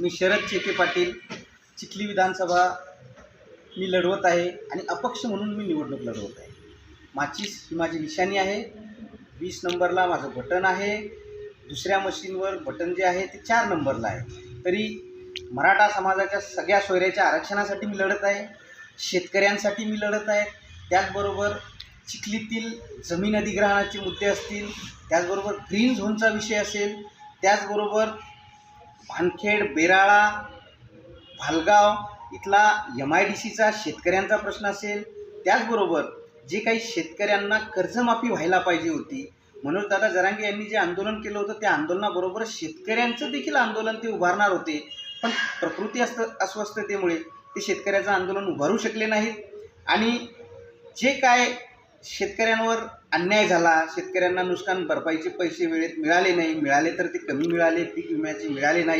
मी शरद चेके पाटील चिखली विधानसभा मी लढवत आहे आणि अपक्ष म्हणून मी निवडणूक लढवत आहे. माचीस ही माझी निशाणी आहे. वीस नंबरला माझं बटन आहे. दुसऱ्या मशीनवर बटन जे आहे ते चार नंबरला आहे. तरी मराठा समाजाच्या सगळ्या सोयऱ्याच्या आरक्षणासाठी मी लढत आहे. शेतकऱ्यांसाठी मी लढत आहे. त्याचबरोबर चिखलीतील जमीन अधिग्रहणाचे मुद्दे असतील त्याचबरोबर ग्रीन झोनचा विषय असेल त्याचबरोबर भानखेड बेराळा भालगाव इथला एम आय डी सीचा शेतकऱ्यांचा प्रश्न असेल. त्याचबरोबर जे काही शेतकऱ्यांना कर्जमाफी व्हायला पाहिजे होती मनोजदादा जरांगे यांनी जे आंदोलन केलं होतं त्या आंदोलनाबरोबर शेतकऱ्यांचं देखील आंदोलन ते उभारणार होते. पण प्रकृती अस्त अस्वस्थतेमुळे ते शेतकऱ्याचं आंदोलन उभारू शकले नाहीत. आणि जे काय शेतकऱ्यांवर अन्याय झाला शेतकऱ्यांना नुकसान भरपाईचे पैसे वेळेत मिळाले नाही मिळाले तर ते कमी मिळाले पीक विम्याचे मिळाले नाही.